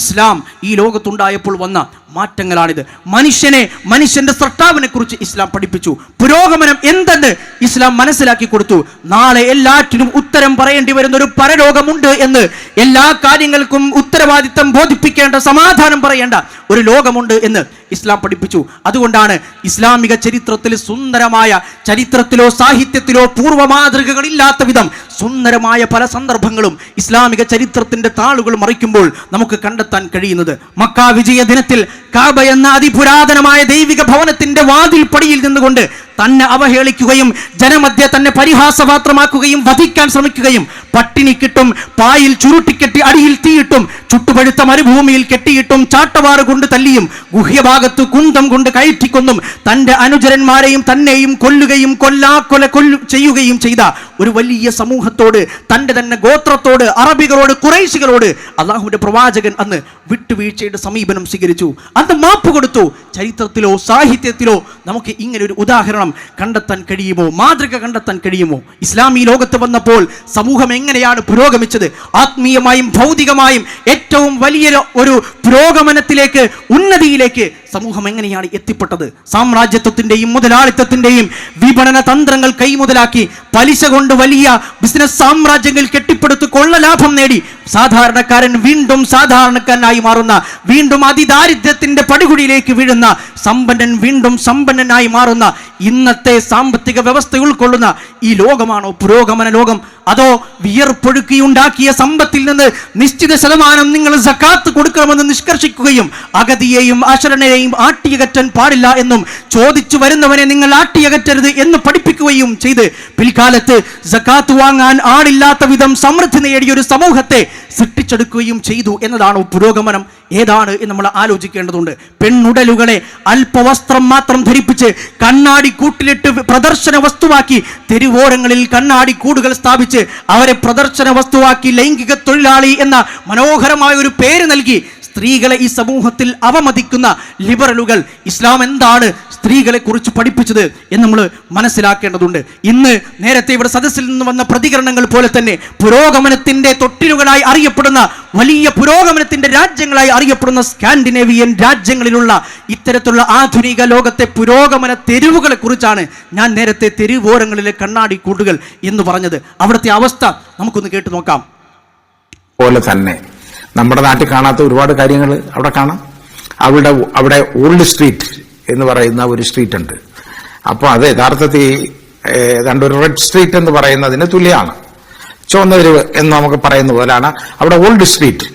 ഇസ്ലാം ഈ ലോകത്തുണ്ടായപ്പോൾ വന്ന മാറ്റങ്ങളാണിത്. മനുഷ്യനെ മനുഷ്യന്റെ സൃഷ്ടാവിനെ കുറിച്ച് ഇസ്ലാം പഠിപ്പിച്ചു. പുരോഗമനം എന്തെന്ന് ഇസ്ലാം മനസ്സിലാക്കി കൊടുത്തു. നാളെ എല്ലാറ്റിനും ഉത്തരം പറയേണ്ടി വരുന്ന ഒരു പരലോകമുണ്ട് എന്ന് എല്ലാ കാര്യങ്ങൾക്കും ഉത്തരവാദിത്തം ബോധിപ്പിക്കേണ്ട സമാധാനം പറയേണ്ട ഒരു ലോകമുണ്ട് എന്ന് ഇസ്ലാം പഠിപ്പിച്ചു. അതുകൊണ്ടാണ് ഇസ്ലാമിക ചരിത്രത്തിൽ സുന്ദരമായ ചരിത്രത്തിലോ സാഹിത്യത്തിലോ പൂർവ മാതൃകകളില്ലാത്ത വിധം സുന്ദരമായ പല സന്ദർഭങ്ങളും ഇസ്ലാമിക ചരിത്രത്തിന്റെ താളുകൾ മറിക്കുമ്പോൾ നമുക്ക് കണ്ടെത്താൻ കഴിയുന്നത് മക്ക വിജയ ദിനത്തിൽ കാബ എന്ന അതിപുരാതനമായ ദൈവിക ഭവനത്തിന്റെ വാതിൽ പടിയിൽ നിന്നുകൊണ്ട് തന്നെ അവഹേളിക്കുകയും ജനമധ്യ തന്നെ പരിഹാസപാത്രമാക്കുകയും വധിക്കാൻ ശ്രമിക്കുകയും പട്ടിണി കിട്ടും പായിൽ ചുരുട്ടിക്കെട്ടി അടിയിൽ തീയിട്ടും ചുട്ടുപഴുത്ത മരുഭൂമിയിൽ കെട്ടിയിട്ടും ചാട്ടവാറ് കൊണ്ട് തല്ലിയും ഗുഹ്യഭാഗത്ത് കുന്തം കൊണ്ട് കയറ്റിക്കൊന്നും തന്റെ അനുചരന്മാരെയും തന്നെയും കൊല്ലുകയും കൊല്ലാക്കൊല കൊല്ലു ചെയ്യുകയും ചെയ്ത ഒരു വലിയ സമൂഹത്തോട് തന്റെ തന്നെ ഗോത്രത്തോട് അറബികളോട് കുറേശികളോട് അള്ളാഹുവിന്റെ പ്രവാചകൻ അന്ന് വിട്ടുവീഴ്ചയുടെ സമീപനം സ്വീകരിച്ചു. അന്ന് മാപ്പ് കൊടുത്തു. ചരിത്രത്തിലോ സാഹിത്യത്തിലോ നമുക്ക് ഇങ്ങനെ ഒരു ഉദാഹരണം കണ്ടെത്താൻ കഴിയുമോ? മാതൃക കണ്ടെത്താൻ കഴിയുമോ? ഇസ്ലാം ഈ ലോകത്ത് വന്നപ്പോൾ സമൂഹം എങ്ങനെയാണ് പുരോഗമിച്ചത്? ആത്മീയമായും ഭൗതികമായും ഏറ്റവും വലിയ ഒരു പുരോഗമനത്തിലേക്ക് ഉന്നതിയിലേക്ക് സമൂഹം എങ്ങനെയാണ് എത്തിപ്പെട്ടത്? സാമ്രാജ്യത്വത്തിന്റെയും മുതലാളിത്തത്തിന്റെയും വിപണന തന്ത്രങ്ങൾ കൈമുതലാക്കി പലിശ കൊണ്ട് വലിയ ബിസിനസ് സാമ്രാജ്യങ്ങൾ കെട്ടിപ്പടുത്ത് കൊള്ള ലാഭം നേടി. സാധാരണക്കാരൻ വീണ്ടും സാധാരണക്കാരനായി മാറുന്ന വീണ്ടും അതിദാരിദ്ര്യത്തിന്റെ പടികുടിയിലേക്ക് വീഴുന്ന സമ്പന്നൻ വീണ്ടും സമ്പന്നനായി മാറുന്ന ഇന്നത്തെ സാമ്പത്തിക വ്യവസ്ഥ ഉൾക്കൊള്ളുന്ന ഈ ലോകമാണോ പുരോഗമന ലോകം? അതോ വിയർപ്പൊഴുക്കി ഉണ്ടാക്കിയ സമ്പത്തിൽ നിന്ന് നിശ്ചിത ശതമാനം നിങ്ങൾ സക്കാത്ത് കൊടുക്കണമെന്ന് നിഷ്കർഷിക്കുകയും അഗതിയെയും അശരണയെയും ആട്ടിയകറ്റാൻ പാടില്ല എന്നും ചോദിച്ചു വരുന്നവനെ നിങ്ങൾ ആട്ടിയകറ്റരുത് എന്ന് പഠിപ്പിക്കുകയും ചെയ്ത് പിൽക്കാലത്ത് സക്കാത്ത് വാങ്ങാൻ ആളില്ലാത്ത വിധം സമൃദ്ധി നേടിയ ഒരു സമൂഹത്തെ സൃഷ്ടിച്ചെടുക്കുകയും ചെയ്തു എന്നതാണോ പുരോഗമനം? ഏതാണ് എന്ന് നമ്മൾ ആലോചിക്കേണ്ടതുണ്ട്. പെണ്ണുടലുകളെ അല്പവസ്ത്രം മാത്രം ധരിപ്പിച്ച് കണ്ണാടി കൂട്ടിലിട്ട് പ്രദർശന വസ്തുവാക്കി തെരുവോരങ്ങളിൽ കണ്ണാടി കൂടുകൾ സ്ഥാപിച്ച് അവരെ പ്രദർശന വസ്തുവാക്കി ലൈംഗിക തൊഴിലാളി എന്ന മനോഹരമായ ഒരു പേര് നൽകി സ്ത്രീകളെ ഈ സമൂഹത്തിൽ അവമതിക്കുന്ന ലിബറലുകൾ ഇസ്ലാം എന്താണ് സ്ത്രീകളെ കുറിച്ച് പഠിപ്പിച്ചത് എന്ന് നമ്മൾ മനസ്സിലാക്കേണ്ടതുണ്ട്. ഇന്ന് നേരത്തെ ഇവിടെ സദസ്സിൽ നിന്ന് വന്ന പ്രതികരണങ്ങൾ പോലെ തന്നെ പുരോഗമനത്തിന്റെ തൊട്ടിലുകളായി അറിയപ്പെടുന്ന വലിയ പുരോഗമനത്തിന്റെ രാജ്യങ്ങളായി അറിയപ്പെടുന്ന സ്കാൻഡിനേവിയൻ രാജ്യങ്ങളിലുള്ള ഇത്തരത്തിലുള്ള ആധുനിക ലോകത്തെ പുരോഗമന തെരുവുകളെ കുറിച്ചാണ് ഞാൻ നേരത്തെ തെരുവോരങ്ങളിലെ കണ്ണാടി കൂട്ടുകൾ എന്ന് പറഞ്ഞത്. അവിടുത്തെ അവസ്ഥ നമുക്കൊന്ന് കേട്ടു നോക്കാം.
പോലെ തന്നെ നമ്മുടെ നാട്ടിൽ കാണാത്ത ഒരുപാട് കാര്യങ്ങൾ അവിടെ കാണാം. അവിടെ അവിടെ ഓൾഡ് സ്ട്രീറ്റ് എന്ന് പറയുന്ന ഒരു സ്ട്രീറ്റ് ഉണ്ട്. അപ്പോൾ അത് യഥാർത്ഥത്തിൽ രണ്ടൊരു ഒരു റെഡ് സ്ട്രീറ്റ് എന്ന് പറയുന്നതിന് തുല്യമാണ്. ചുവന്ന എന്ന് നമുക്ക് പറയുന്ന പോലാണ് അവിടെ ഓൾഡ് സ്ട്രീറ്റ്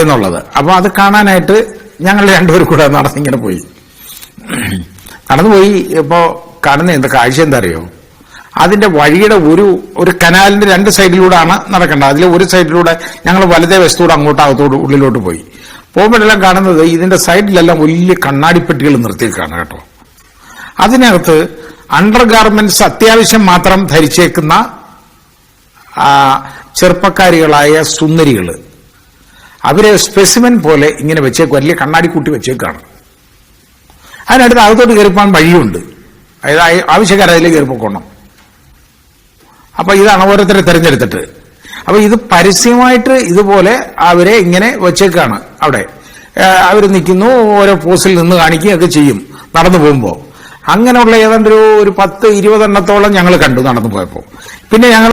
എന്നുള്ളത്. അപ്പോൾ അത് കാണാനായിട്ട് ഞങ്ങൾ രണ്ടുപേരും കൂടെ നടന്നിങ്ങനെ പോയി. കടന്നുപോയി ഇപ്പോൾ കാണുന്ന എന്താ കാഴ്ച എന്താ അറിയോ? അതിന്റെ വഴിയുടെ ഒരു ഒരു കനാലിന്റെ രണ്ട് സൈഡിലൂടെയാണ് നടക്കേണ്ടത്. അതിലെ ഒരു സൈഡിലൂടെ ഞങ്ങൾ വലതേ വശത്തൂടെ അങ്ങോട്ട് അകത്തോട് ഉള്ളിലോട്ട് പോയി. പോകുമ്പോഴെല്ലാം കാണുന്നത് ഇതിന്റെ സൈഡിലെല്ലാം വലിയ കണ്ണാടിപ്പെട്ടികൾ നിർത്തിയേക്കാണ് കേട്ടോ. അതിനകത്ത് അണ്ടർ ഗാർമെന്റ്സ് അത്യാവശ്യം മാത്രം ധരിച്ചേക്കുന്ന ചെറുപ്പക്കാരികളായ സുന്ദരികൾ. അവരെ സ്പെസിമെൻ പോലെ ഇങ്ങനെ വെച്ചേക്കും. വലിയ കണ്ണാടി കൂട്ടി വെച്ചേക്കാണ്. അതിനടുത്ത് അകത്തോട്ട് കയറിപ്പോൾ വഴിയുണ്ട്. അതായത് ആവശ്യക്കാരതിലേക്ക് കയറിപ്പോക്കണം അപ്പൊ ഇതാണ് ഓരോരുത്തരെ തെരഞ്ഞെടുത്തിട്ട്. അപ്പൊ ഇത് പരസ്യമായിട്ട് ഇതുപോലെ അവരെ ഇങ്ങനെ വെച്ചേക്കാണ് അവിടെ. അവർ നിൽക്കുന്നു ഓരോ പോസിൽ നിന്ന് കാണിക്കുകയൊക്കെ ചെയ്യും നടന്നു പോകുമ്പോൾ അങ്ങനെയുള്ള ഏതാണ്ട് ഒരു ഒരു പത്ത് ഇരുപതെണ്ണത്തോളം ഞങ്ങൾ കണ്ടു നടന്നു പോയപ്പോൾ പിന്നെ ഞങ്ങൾ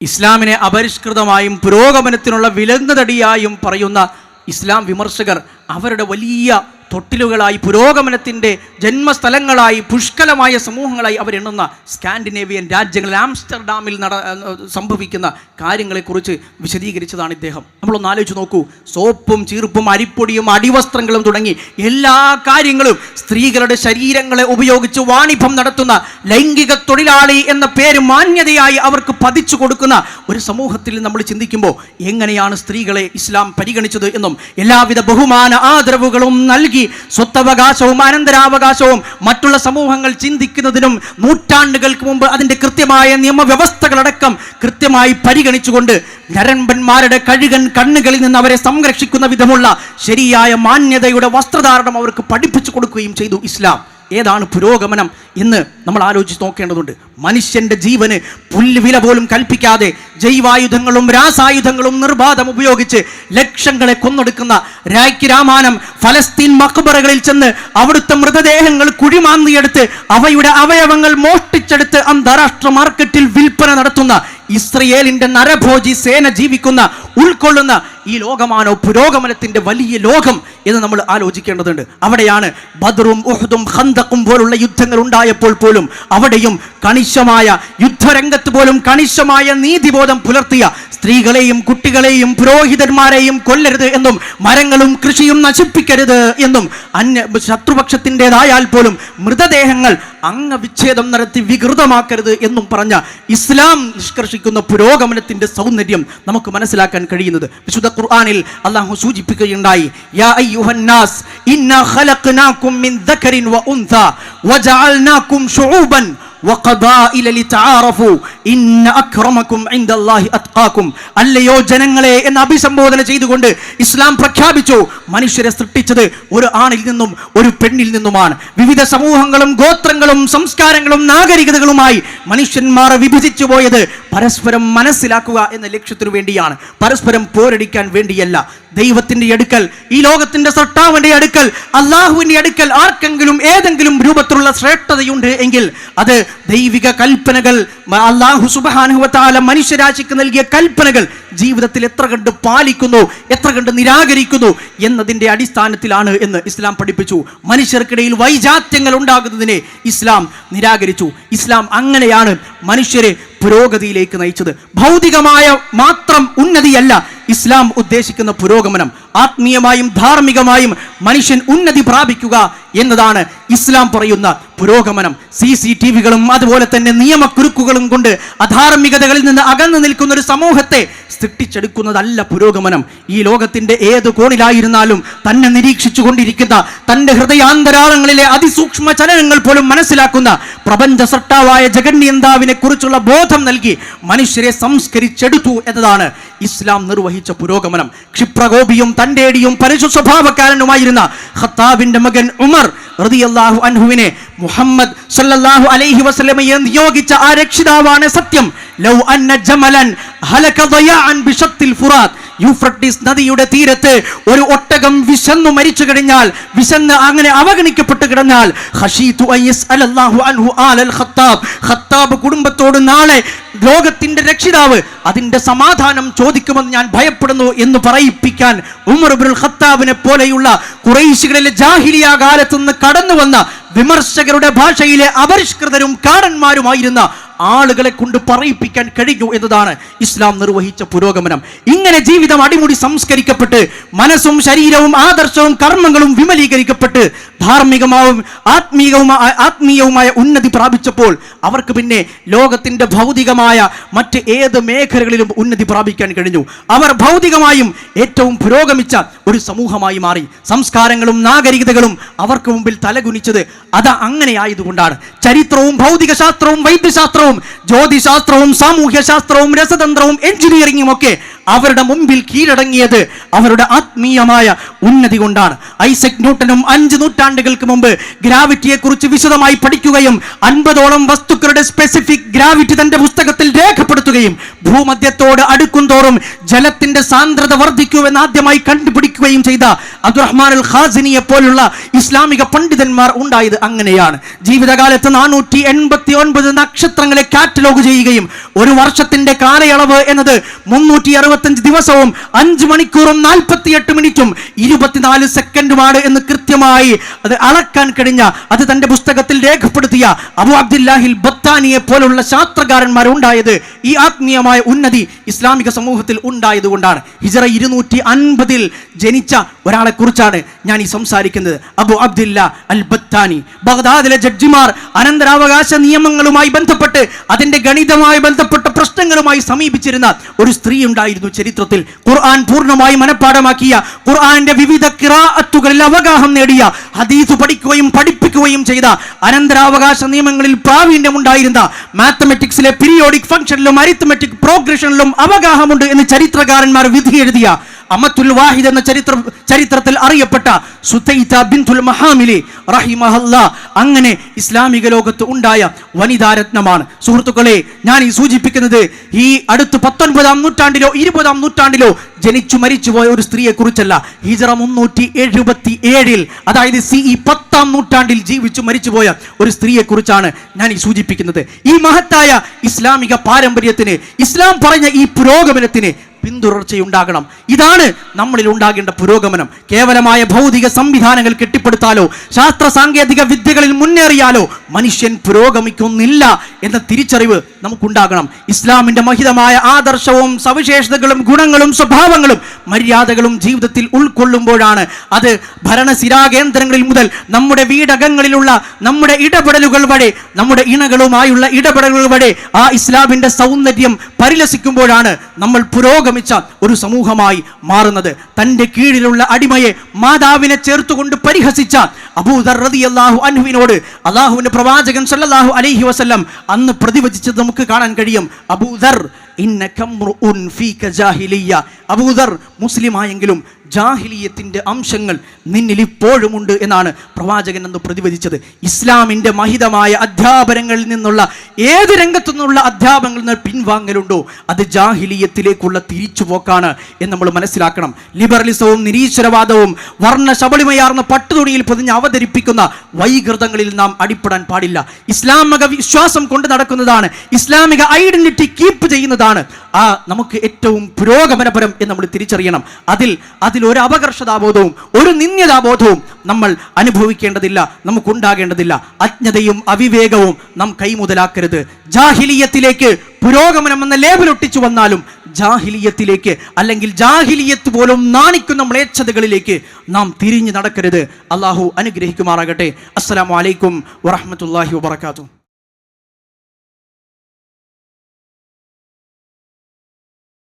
ഇസ്ലാമിനെ അപരിഷ്കൃതമായും പുരോഗമനത്തിനുള്ള വിലങ്ങുതടിയായും പറയുന്ന ഇസ്ലാം വിമർശകർ അവരുടെ വലിയ തൊട്ടിലുകളായി പുരോഗമനത്തിന്റെ ജന്മസ്ഥലങ്ങളായി പുഷ്കലമായ സമൂഹങ്ങളായി അവരെണ്ണുന്ന സ്കാൻഡിനേവിയൻ രാജ്യങ്ങളിൽ ആംസ്റ്റർഡാമിൽ നട സംഭവിക്കുന്ന കാര്യങ്ങളെക്കുറിച്ച് വിശദീകരിച്ചതാണ് ഇദ്ദേഹം. നമ്മളൊന്ന് ആലോചിച്ച് നോക്കൂ. സോപ്പും ചീർപ്പും അരിപ്പൊടിയും അടിവസ്ത്രങ്ങളും തുടങ്ങി എല്ലാ കാര്യങ്ങളും സ്ത്രീകളുടെ ശരീരങ്ങളെ ഉപയോഗിച്ച് വാണിഭം നടത്തുന്ന ലൈംഗിക തൊഴിലാളി എന്ന പേര് മാന്യതയായി അവർക്ക് പതിച്ചു കൊടുക്കുന്ന ഒരു സമൂഹത്തിൽ നമ്മൾ ചിന്തിക്കുമ്പോൾ എങ്ങനെയാണ് സ്ത്രീകളെ ഇസ്ലാം പരിഗണിച്ചത് എന്നും എല്ലാവിധ ബഹുമാന ആദരവുകളും നൽകി സ്വത്തവകാശവും അനന്തരാവകാശവും മറ്റുള്ള സമൂഹങ്ങൾ ചിന്തിക്കുന്നതിനും നൂറ്റാണ്ടുകൾക്ക് മുമ്പ് അതിന്റെ കൃത്യമായ നിയമവ്യവസ്ഥകളടക്കം കൃത്യമായി പരിഗണിച്ചുകൊണ്ട് നരൻപന്മാരുടെ കഴുകൻ കണ്ണുകളിൽ നിന്ന് അവരെ സംരക്ഷിക്കുന്ന വിധമുള്ള ശരിയായ മാന്യതയുടെ വസ്ത്രധാരണം അവർക്ക് പഠിപ്പിച്ചു കൊടുക്കുകയും ചെയ്തു ഇസ്ലാം. ഏതാണ് പുരോഗമനം എന്ന് നമ്മൾ ആലോചിച്ച് നോക്കേണ്ടതുണ്ട്. മനുഷ്യന്റെ ജീവന് പുല്ലുവില പോലും കൽപ്പിക്കാതെ ജൈവായുധങ്ങളും രാസായുധങ്ങളും നിർബാധം ഉപയോഗിച്ച് ലക്ഷങ്ങളെ കൊന്നൊടുക്കുന്ന രായ്ക്ക് രാമാനം ഫലസ്തീൻ മക്ബറകളിൽ ചെന്ന് അവിടുത്തെ മൃതദേഹങ്ങൾ കുഴിമാന്തിയെടുത്ത് അവയുടെ അവയവങ്ങൾ മോഷ്ടിച്ചെടുത്ത് അന്താരാഷ്ട്ര മാർക്കറ്റിൽ വിൽപ്പന നടത്തുന്ന ഇസ്രയേലിന്റെ നരഭോജി സേന ജീവിക്കുന്ന ഉൾക്കൊള്ളുന്ന ഈ ലോകമാണോ പുരോഗമനത്തിന്റെ വലിയ ലോകം എന്ന് നമ്മൾ ആലോചിക്കേണ്ടതുണ്ട്. അവിടെയാണ് ബദറും ഉഹദും ഹന്തക്കും പോലുള്ള യുദ്ധങ്ങൾ ഉണ്ടായപ്പോൾ പോലും അവിടെയും കണിശമായ യുദ്ധരംഗത്ത് പോലും കണിശമായ നീതിബോധം പുലർത്തിയ സ്ത്രീകളെയും കുട്ടികളെയും പുരോഹിതന്മാരെയും കൊല്ലരുത് എന്നും മരങ്ങളും കൃഷിയും നശിപ്പിക്കരുത് എന്നും അന്യ ശത്രുപക്ഷത്തിന്റെതായാൽ പോലും മൃതദേഹങ്ങൾ അംഗവിച്ഛേദം നടത്തി വികൃതമാക്കരുത് എന്നും പറഞ്ഞ ഇസ്ലാം നിഷ്കർഷിക്കുന്ന പുരോഗമനത്തിന്റെ സൗന്ദര്യം നമുക്ക് മനസ്സിലാക്കാൻ കഴിയുന്നത്. വിശുദ്ധ ഖുർആാനിൽ അള്ളാഹു സൂചിപ്പിക്കുകയുണ്ടായി യാ അയ്യുഹന്നാസ് മിൻ വ ശുഊബൻ അല്ലയോ ജനങ്ങളെ എന്ന് അഭിസംബോധന ചെയ്തുകൊണ്ട് ഇസ്ലാം പ്രഖ്യാപിച്ചു മനുഷ്യരെ സൃഷ്ടിച്ചത് ഒരു ആണിൽ നിന്നും ഒരു പെണ്ണിൽ നിന്നുമാണ്. വിവിധ സമൂഹങ്ങളും ഗോത്രങ്ങളും സംസ്കാരങ്ങളും നാഗരികതകളുമായി മനുഷ്യന്മാർ വിഭജിച്ചു പോയത് പരസ്പരം മനസ്സിലാക്കുക എന്ന ലക്ഷ്യത്തിനു വേണ്ടിയാണ്. പരസ്പരം പോരടിക്കാൻ വേണ്ടിയല്ല. ദൈവത്തിന്റെ അടുക്കൽ ഈ ലോകത്തിന്റെ സട്ടാവിന്റെ അടുക്കൽ അള്ളാഹുവിന്റെ അടുക്കൽ ആർക്കെങ്കിലും ഏതെങ്കിലും രൂപത്തിലുള്ള ശ്രേഷ്ഠതയുണ്ട് എങ്കിൽ അത് ദൈവിക കൽപ്പനകൾ അള്ളാഹു സുബാനുഹത്താല മനുഷ്യരാശിക്ക് നൽകിയ കൽപ്പനകൾ ജീവിതത്തിൽ എത്ര കണ്ട് പാലിക്കുന്നു എത്ര കണ്ട് നിരാകരിക്കുന്നു എന്നതിന്റെ അടിസ്ഥാനത്തിലാണ് എന്ന് ഇസ്ലാം പഠിപ്പിച്ചു. മനുഷ്യർക്കിടയിൽ വൈജാത്യങ്ങൾ ഉണ്ടാകുന്നതിനെ ഇസ്ലാം നിരാകരിച്ചു. ഇസ്ലാം അങ്ങനെയാണ് മനുഷ്യരെ പുരോഗതിയിലേക്ക് നയിച്ചത്. ഭൗതികമായ മാത്രം ഉന്നതിയല്ല ഇസ്ലാം ഉദ്ദേശിക്കുന്ന പുരോഗമനം ആത്മീയമായും ധാർമ്മികമായും മനുഷ്യൻ ഉന്നതി പ്രാപിക്കുക എന്നതാണ് ഇസ്ലാം പറയുന്ന പുരോഗമനം. സി സി ടി വികളും അതുപോലെ തന്നെ നിയമക്കുരുക്കുകളും കൊണ്ട് അധാർമികതകളിൽ നിന്ന് അകന്നു നിൽക്കുന്ന ഒരു സമൂഹത്തെ സൃഷ്ടിച്ചെടുക്കുന്നതല്ല പുരോഗമനം. ഈ ലോകത്തിന്റെ ഏത് കോണിലായിരുന്നാലും തന്നെ നിരീക്ഷിച്ചു കൊണ്ടിരിക്കുന്ന തന്റെ ഹൃദയാന്തരാളങ്ങളിലെ അതിസൂക്ഷ്മ ചലനങ്ങൾ പോലും മനസ്സിലാക്കുന്ന പ്രപഞ്ച സൃഷ്ടാവായ ജഗന്യന്താവിനെ കുറിച്ചുള്ള ബോധം നൽകി മനുഷ്യരെ സംസ്കരിച്ചെടുത്തു എന്നതാണ് ഇസ്ലാം നിർവഹിച്ച പുരോഗമനം ക്ഷിപ്രകോപിയും തന്റെടിയും പരശു സ്വഭാവക്കാരനുമായിരുന്ന ഖത്താബിന്റെ മകൻ ഉമർ റതിയല്ലാഹു അൻഹുവിനെ മുഹമ്മദ് സല്ലല്ലാഹു അലൈഹി വസല്ലമയെ നിയോഗിച്ച ആ രക്ഷിതാവാണ് സത്യം. ലൗ അന്ന ജമലൻ ഹലക ദയാഅൻ ബിശത്തിൽ ഫുറാത്ത് യൂഫ്രട്ടീസ് നദിയുടെ തീരത്ത് ഒരു ഒട്ടകം വിശന്നു മരിച്ചു കഴിഞ്ഞാൽ വിശന്ന് അങ്ങനെ അവഗണിക്കപ്പെട്ടു കിടന്നാൽ ഖത്താബ് കുടുംബത്തോട് നാളെ ലോകത്തിന്റെ രക്ഷിതാവ് അതിന്റെ സമാധാനം ചോദിക്കുമെന്ന് ഞാൻ ഭയപ്പെടുന്നു എന്ന് പറയിപ്പിക്കാൻ ഉമർ ഇബ്നുൽ ഖത്താബിനെ പോലെയുള്ള കുറേശികളിലെ ജാഹിലിയ കാലത്ത് നിന്ന് കടന്നു വന്ന വിമർശകരുടെ ഭാഷയിലെ അപരിഷ്കൃതരും കാടന്മാരുമായിരുന്ന ആളുകളെ കൊണ്ട് പറയിപ്പിക്കാൻ കഴിയൂ എന്നതാണ് ഇസ്ലാം നിർവഹിച്ച പുരോഗമനം. ഇങ്ങനെ ജീവിതം അടിമുടി സംസ്കരിക്കപ്പെട്ട് മനസ്സും ശരീരവും ആദർശവും കർമ്മങ്ങളും വിമലീകരിക്കപ്പെട്ട് ധാർമ്മികമാവും ആത്മീയവുമായ ആത്മീയവുമായ ഉന്നതി പ്രാപിച്ചപ്പോൾ അവർക്ക് പിന്നെ ലോകത്തിന്റെ ഭൗതികമായ മറ്റ് ഏത് മേഖലകളിലും ഉന്നതി പ്രാപിക്കാൻ കഴിഞ്ഞു. അവർ ഭൗതികമായും ഏറ്റവും പുരോഗമിച്ച ഒരു സമൂഹമായി മാറി. സംസ്കാരങ്ങളും നാഗരികതകളും അവർക്ക് മുമ്പിൽ തലകുനിച്ചത് അത് അങ്ങനെയായതുകൊണ്ടാണ് ചരിത്രവും ഭൗതിക ശാസ്ത്രവും ജ്യോതിശാസ്ത്രവും സാമൂഹ്യ ശാസ്ത്രവും രസതന്ത്രവും എഞ്ചിനീയറിംഗും ഒക്കെ അവരുടെ മുമ്പിൽ കീഴടങ്ങിയത് അവരുടെ ആത്മീയമായ ഉന്നതി കൊണ്ടാണ്. ഐസക് ന്യൂട്ടനും അഞ്ച് നൂറ്റാണ്ടുകൾക്ക് മുമ്പ് ഗ്രാവിറ്റിയെ കുറിച്ച് വിശദമായി പഠിക്കുകയും അൻപതോളം വസ്തുക്കളുടെ സ്പെസിഫിക് ഗ്രാവിറ്റി തന്റെ പുസ്തകത്തിൽ രേഖപ്പെടുത്തുകയും ഭൂമധ്യത്തോട് അടുക്കും തോറും ജലത്തിന്റെ സാന്ദ്രത വർദ്ധിക്കുമെന്ന് ആദ്യമായി കണ്ടുപിടിക്കുകയും ചെയ്ത അബ്ദുറഹ്മാൻ അൽ ഖാസിനിയെ പോലുള്ള ഇസ്ലാമിക പണ്ഡിതന്മാർ ഉണ്ടായത് അങ്ങനെയാണ്. ജീവിതകാലത്ത് നാനൂറ്റി എൺപത്തി ഒൻപത് നക്ഷത്രങ്ങളെ കാറ്റലോഗ് ചെയ്യുകയും ഒരു വർഷത്തിന്റെ കാലയളവ് എന്നത് മുന്നൂറ്റി അറുപത്തഞ്ച് ദിവസവും അഞ്ച് മണിക്കൂറും നാൽപ്പത്തിയെട്ട് മിനിറ്റും ഇരുപത്തിനാല് സെക്കൻഡുമാണ് എന്ന് കൃത്യമായി അത് അളക്കാൻ കഴിഞ്ഞ അത് തന്റെ പുസ്തകത്തിൽ രേഖപ്പെടുത്തിയ അബു അബ്ദുല്ലാഹിൽ ബത്താനിയെ പോലുള്ള ശാസ്ത്രകാരന്മാർ ഉണ്ടായത് ഈ ആത്മീയമായ ഉന്നതി ഇസ്ലാമിക സമൂഹത്തിൽ ഉണ്ടായതുകൊണ്ടാണ് ഹിജറ ഇരുന്നൂറ്റി അൻപതിൽ ജനിച്ച ഒരാളെ കുറിച്ചാണ് ഞാൻ ഈ സംസാരിക്കുന്നത്. അബു അബ്ദുല്ല അൽ ബത്താനി ബഗ്ദാദിലെ ജഡ്ജിമാർ അനന്തരാവകാശ നിയമങ്ങളുമായി ബന്ധപ്പെട്ട് അതിന്റെ ഗണിതമായി ബന്ധപ്പെട്ട പ്രശ്നങ്ങളുമായി സമീപിച്ചിരുന്ന ഒരു സ്ത്രീ ഉണ്ടായിരുന്നു. ചരിത്രത്തിൽ. ഖുർആൻ പൂർണമായി മനഃപ്പാടമാക്കിയ ഖുർആന്റെ വിവിധ കിറാഅത്തുകളിൽ അവഗാഹം നേടിയ ഹദീസ് പഠിക്കുകയും പഠിപ്പിക്കുകയും ചെയ്ത അനന്തരാവകാശ നിയമങ്ങളിൽ പ്രാവീണ്യമുണ്ടായിരുന്ന മാത്തമെറ്റിക്സിലെ പീരിയോഡിക് ഫംഗ്ഷനിലും അരിത്തമെറ്റിക് പ്രോഗ്രഷനിലും അവഗാഹമുണ്ട് എന്ന് ചരിത്രകാരന്മാർ വിധി എഴുതിയ അമത്തുൽ വാഹിദ് എന്ന ചരിത്ര ചരിത്രത്തിൽ അറിയപ്പെട്ട സുതൈത ബിന്തുൽ മഹാമിലി റഹിമഹല്ല അങ്ങനെ ഇസ്ലാമിക ലോകത്ത് ഉണ്ടായ വനിതാരത്നമാണ്. സുഹൃത്തുക്കളെ ഞാൻ ഈ സൂചിപ്പിക്കുന്നത് ഈ അടുത്ത് പത്തൊൻപതാം നൂറ്റാണ്ടിലോ ഇരുപതാം നൂറ്റാണ്ടിലോ ജനിച്ചു മരിച്ചുപോയ ഒരു സ്ത്രീയെ കുറിച്ചല്ല ഹിജറ മുന്നൂറ്റി എഴുപത്തി ഏഴിൽ അതായത് സി ഈ പത്താം നൂറ്റാണ്ടിൽ ജീവിച്ചു മരിച്ചുപോയ ഒരു സ്ത്രീയെ കുറിച്ചാണ് ഞാൻ ഈ സൂചിപ്പിക്കുന്നത്. ഈ മഹത്തായ ഇസ്ലാമിക പാരമ്പര്യത്തിന് ഇസ്ലാം പറഞ്ഞ ഈ പുരോഗമനത്തിന് പിന്തുടർച്ചയുണ്ടാകണം. ഇതാണ് നമ്മളിൽ ഉണ്ടാകേണ്ട പുരോഗമനം. കേവലമായ ഭൗതിക സംവിധാനങ്ങൾ കെട്ടിപ്പടുത്താലോ ശാസ്ത്ര സാങ്കേതിക വിദ്യകളിൽ മുന്നേറിയാലോ മനുഷ്യൻ പുരോഗമിക്കുന്നില്ല എന്ന തിരിച്ചറിവ് നമുക്കുണ്ടാകണം. ഇസ്ലാമിന്റെ മഹിതമായ ആദർശവും സവിശേഷതകളും ഗുണങ്ങളും സ്വഭാവങ്ങളും മര്യാദകളും ജീവിതത്തിൽ ഉൾക്കൊള്ളുമ്പോഴാണ് അത് ഭരണസിരാകേന്ദ്രങ്ങളിൽ മുതൽ നമ്മുടെ വീടകങ്ങളിലുള്ള നമ്മുടെ ഇടപെടലുകൾ വഴി നമ്മുടെ ഇണകളുമായുള്ള ഇടപെടലുകൾ വഴി ആ ഇസ്ലാമിന്റെ സൗന്ദര്യം പരിലസിക്കുമ്പോഴാണ് നമ്മൾ പുരോഗമിച്ച ഒരു സമൂഹമായി മാറുന്നത്. തന്റെ കീഴിലുള്ള അടിമയെ മാതാവിനെ ചേർത്തുകൊണ്ട് പരിഹസിച്ച അബൂദർ റതി അള്ളാഹു അൻഹുവിനോട് അള്ളാഹുവിന്റെ പ്രവാചകൻ സല്ലാഹു അലൈഹി വസല്ലം അന്ന് പ്രതിവചിച്ചത് നമുക്ക് കാണാൻ കഴിയും. അബൂദർ മുസ്ലിമായെങ്കിലും ജാഹിലിയത്തിന്റെ അംശങ്ങൾ നിന്നിൽ ഇപ്പോഴുമുണ്ട് എന്നാണ് പ്രവാചകൻ എന്ന് പ്രതിവചിച്ചത് ഇസ്ലാമിന്റെ മഹിതമായ അധ്യാപനങ്ങളിൽ നിന്നുള്ള ഏത് രംഗത്തു നിന്നുള്ള അധ്യാപനങ്ങളിൽ നിന്ന് പിൻവാങ്ങലുണ്ടോ അത് ജാഹിലിയത്തിലേക്കുള്ള തിരിച്ചുപോക്കാണ് എന്ന് നമ്മൾ മനസ്സിലാക്കണം. ലിബറലിസവും നിരീശ്വരവാദവും വർണ ശബളിമയാർന്ന പട്ടുതുണിയിൽ പൊതിഞ്ഞ് അവതരിപ്പിക്കുന്ന വൈകൃതങ്ങളിൽ നാം അടിപ്പെടാൻ പാടില്ല. ഇസ്ലാമിക വിശ്വാസം കൊണ്ട് നടക്കുന്നതാണ് ഇസ്ലാമിക ഐഡന്റിറ്റി കീപ്പ് ചെയ്യുന്നതാണ് ആ നമുക്ക് ഏറ്റവും പുരോഗമനപരം എന്ന് നമ്മൾ തിരിച്ചറിയണം. അതിൽ അതിൽ ഒരു അപകർഷതാബോധവും ഒരു നിന്ദ്യതാബോധവും നമ്മൾ അനുഭവിക്കേണ്ടതില്ല നമുക്കുണ്ടാകേണ്ടതില്ല. അജ്ഞതയും അവിവേകവും നാം കൈമുതലാക്കരുത്. ജാഹിലിയത്തിലേക്ക് പുരോഗമനം എന്ന ലേബലൊട്ടിച്ചു വന്നാലും ജാഹിലിയത്തിലേക്ക് അല്ലെങ്കിൽ ജാഹിലിയത്ത് പോലും നാണിക്കുന്ന മ്ലേച്ഛതകളിലേക്ക് നാം തിരിഞ്ഞു നടക്കരുത്. അള്ളാഹു അനുഗ്രഹിക്കുമാറാകട്ടെ. അസ്സലാമു അലൈക്കും വറഹ്മത്തുള്ളാഹി വബറകാതുഹു.